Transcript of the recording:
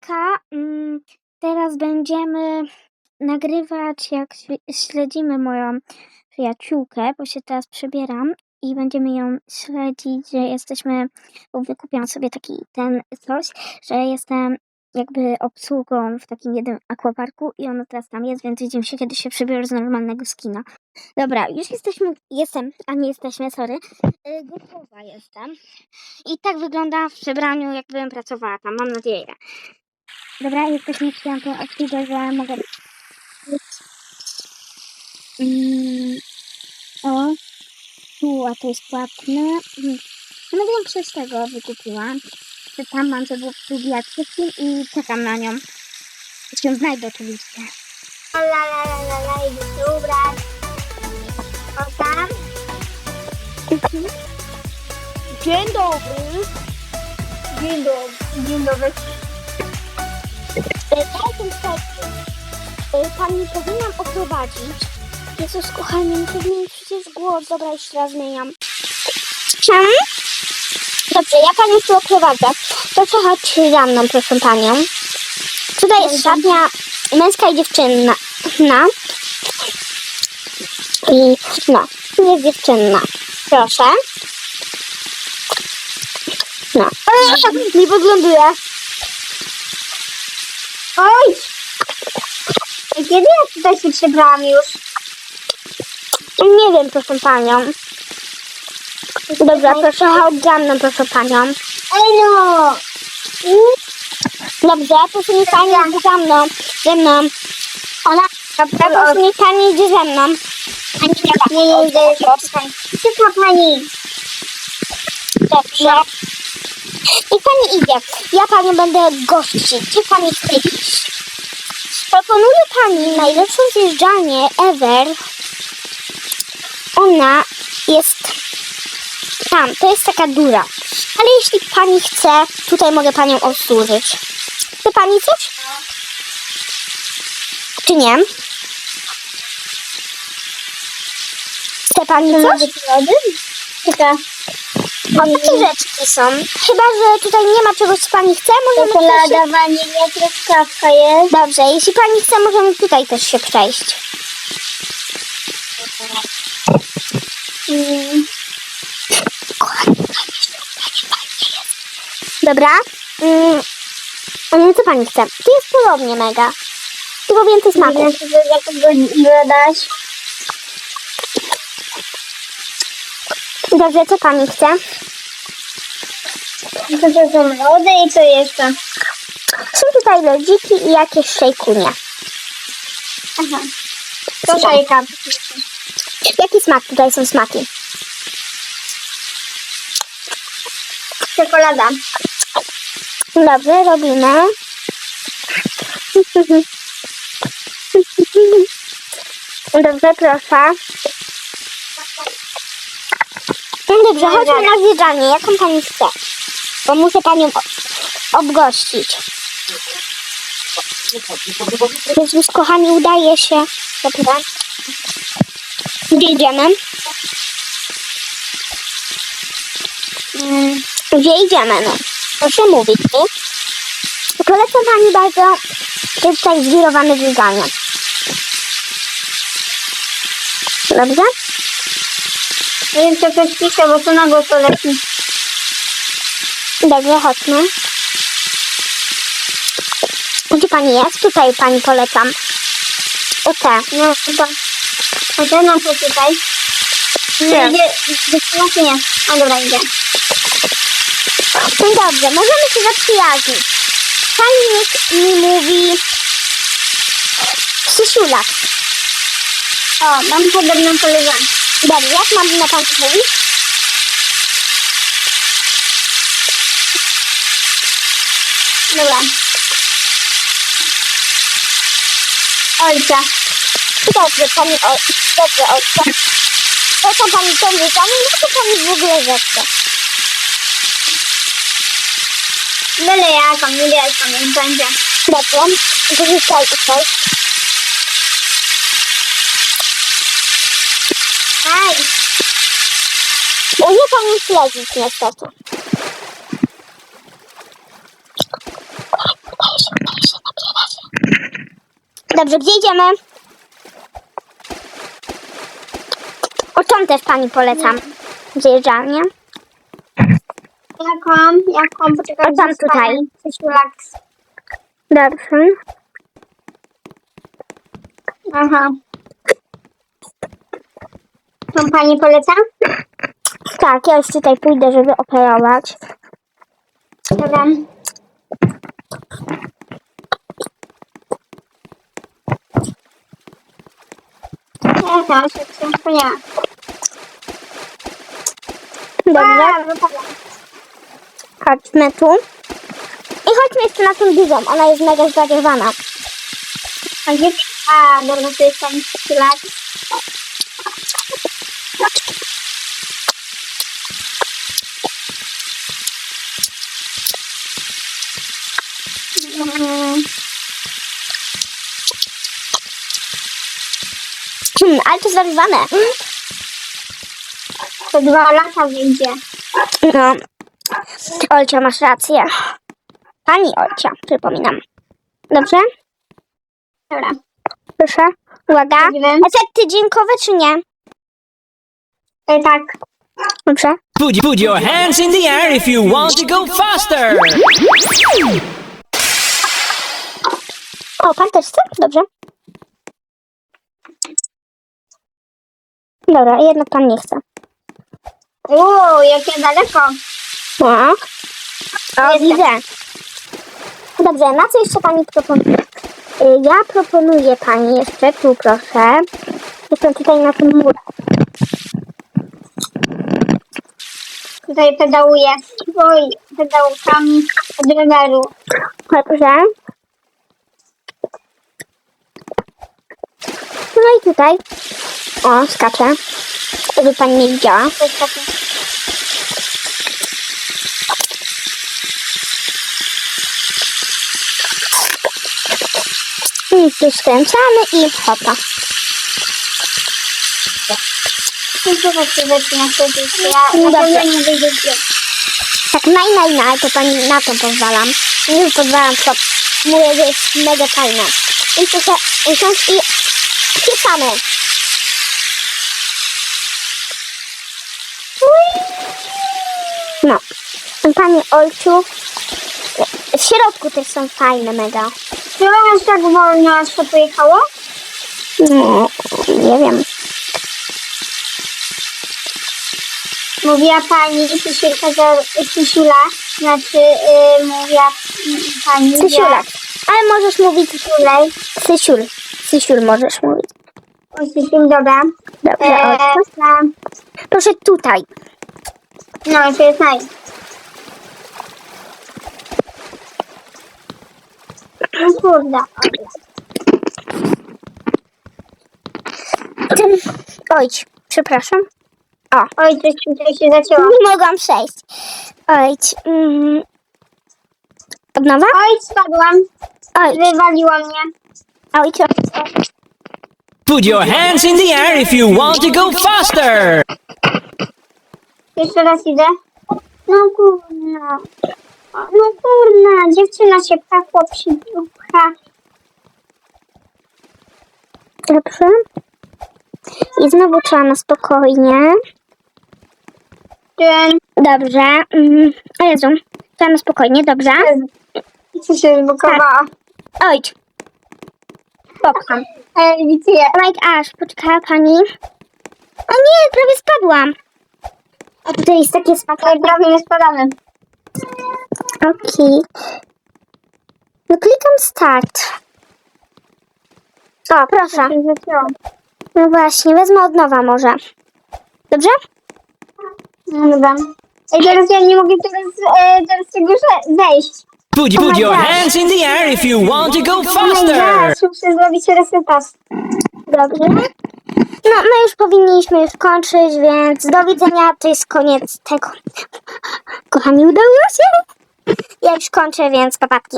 Hejka, mm, teraz będziemy nagrywać, jak śle- śledzimy moją przyjaciółkę, bo się teraz przebieram i będziemy ją śledzić, że jesteśmy, bo wykupiłam sobie taki ten coś, że jestem jakby obsługą w takim jednym akwaparku i ona teraz tam jest, więc widzimy się, kiedy się przebiorę z normalnego skina. Dobra, już jesteśmy, jestem, a nie jesteśmy, sorry, y, gotowa jestem. I tak wygląda w przebraniu, jakbym pracowała tam, mam nadzieję. Dobra, jesteśmy w tą obsługę, że mogę... Mm, o, tu, a to jest płatne. Mm. No większość tego wykupiłam. Że tam mam, żeby było wybijać wszystkim i czekam na nią. Jeśli ją znajdę oczywiście. La la la la la, idę się ubrać. O tam. Dzień dobry. Dzień dobry. Dzień dobry. Dajcie mi Pani powinnam oprowadzić. Jezus, kochanie, muszę zmienić przecież głos. Dobra, jeszcze raz zmieniam. Czemu? Dobrze, ja panią tu oprowadzę. Proszę chodź za mną, proszę panią. Tutaj jest szatnia męska i dziewczynna. No. I no, tu jest dziewczynna. Proszę. No. Nie podgląduję. Oj! Kiedy ja tutaj się przebrałam już? Nie wiem, proszę panią. Dobra, proszę za mną, proszę panią. Ej no! Dobrze, proszę niech pani idzie za mną. Ze mną. Ona, dobra, proszę niech pani idzie ze mną. Nie, nie idę już. Szybko pani. Dobrze. Niech pani idzie. Ja panią będę gościć. Gdzie pani chce iść? Proponuję pani najlepszą zjeżdżalnię ever. Ona jest tam, to jest taka duża. Ale jeśli pani chce, tutaj mogę panią obsłużyć. Chce pani coś? Czy nie? Chce pani coś? O, takie rzeczki są. Chyba, że tutaj nie ma czegoś, co pani chce, możemy też... Czekolada, wanilia, truskawka jest. Dobrze, jeśli pani chce, możemy tutaj też się przejść. Mm. Dobra. Mm. Co pani chce? Tu jest podobnie mega. Tylko więcej smaku. Jak go dać? Dobrze, co pani chce? To to są lody i co jeszcze? Są tutaj lodziki i jakieś szejkunie. Aha. To szejka. Jaki smak tutaj są smaki? Czekolada. Dobrze, robimy. Dobrze, proszę. No dobrze, chodźmy na zjeżdżalnię. Jaką pani chce? Bo muszę panią obgościć. Jezus, kochani, udaje się. Dobra. Gdzie idziemy? Mm, Gdzie idziemy, no? Proszę mówić mi. Polecam pani bardzo tutaj zwirowane zjeżdżalnie. Dobrze? Nie wiem, co ktoś pisze, bo to na głos leci. Dobrze, chodźmy. Gdzie pani jest? Tutaj pani polecam. O te. No, chyba. O te, no to tutaj. Nie. Idzie, nie. O, dobra, idzie. No dobrze, możemy się zaprzyjaźnić. Pani mi mówi Krzysiula. O, mam podobną koleżankę. Dobrze, jak mam na pani mówić? Dobra. Ojca. Dobrze, pani o... Dobrze, ojca. Po co pani to mówi? Pani nie to pani w ogóle zechce. Byle jaką, niewielką, niech będzie. Dobrze, wyrzucaj tutaj. Aj. Nie pani śledzić niestety. Dobrze, gdzie idziemy? O tą też pani polecam. Zjeżdżalnię. Jaką? Jaką? Poczekaj, A tam tutaj. Dobrze. Aha. Tą pani poleca? Tak, ja już tutaj pójdę, żeby operować. Dobra. Tam się ma. Dobrze, chodźmy tu. I chodźmy jeszcze na tą dużą, ona jest mega zwariowana. A gdzie? A, dobra, to jest tam relax. Mm, Hmm, ale to zwariowane. To dwa lata wyjdzie. No. Olcia, masz rację. Pani Olcia, przypominam. Dobrze? Dobra. Proszę. Uwaga. Efekty dźwiękowe czy nie? E, tak. Dobrze. Put, put your hands in the air if you want to go faster. O, pan też chce? Dobrze. Dobra, jednak pan nie chce. Uuu, jakie daleko. No. O, widzę. Dobrze, na co jeszcze pani proponuje? Y, Ja proponuję pani jeszcze, tu proszę. Jestem tutaj na tym murze. Tutaj pedałuję. Oj, pedałkami od roweru. Dobrze. No i tutaj. O, skaczę. Żeby pani nie widziała. To. I tu skręcamy i hopa. Tak naj, naj, naj, to pani na to pozwalam. Nie pozwalam, to mówię, że jest mega fajne. I tu się usiąść i pisamy. No. Pani Olciu, w środku też są fajne mega. Czemu jest tak wolno, aż to pojechało? No, nie wiem. Mówiła pani Tysiulka, że Tysiula, znaczy yy, mówiła pani, Sysiulak. Ale możesz mówić Tysiulej. Sysiul. Sysiul możesz mówić. O, Tysiul, dobra. Dobrze, na, Proszę tutaj. No, to jest nice. No kurde. Ojdź, przepraszam. O, Oj, coś tutaj się zacięło. nie mogłam przejść. Ojdź. Mm. Od nowa? Oj, spadłam. Ojdź, Wywaliło mnie. ojdź. Put your hands in the air if you want to go faster. Jeszcze raz idę. No kurna. No kurna, dziewczyna się pcha, chłop się pcha. Dobrze. I znowu trzeba na spokojnie. Ten, Dobrze. Mm. O Jezu. Trzeba na spokojnie, dobrze. co się zblokowało. Ojdź. Popcham. E, widzę. Right aż, poczekaj pani. O nie, prawie spadłam. A tutaj jest takie spokojne. Oj, prawie nie spadamy. Okej. No klikam start. O, proszę. No właśnie, wezmę od nowa może. Dobrze? No dobra. Ej, teraz ja nie mogę teraz, e, teraz tego ze- zejść. Put, put your hands in the air if you want to go Oh faster. muszę zrobić resetas. Dobrze. No, my już powinniśmy już kończyć, więc do widzenia. To jest koniec tego. Kochani, udało się. Ja już kończę, więc papatki.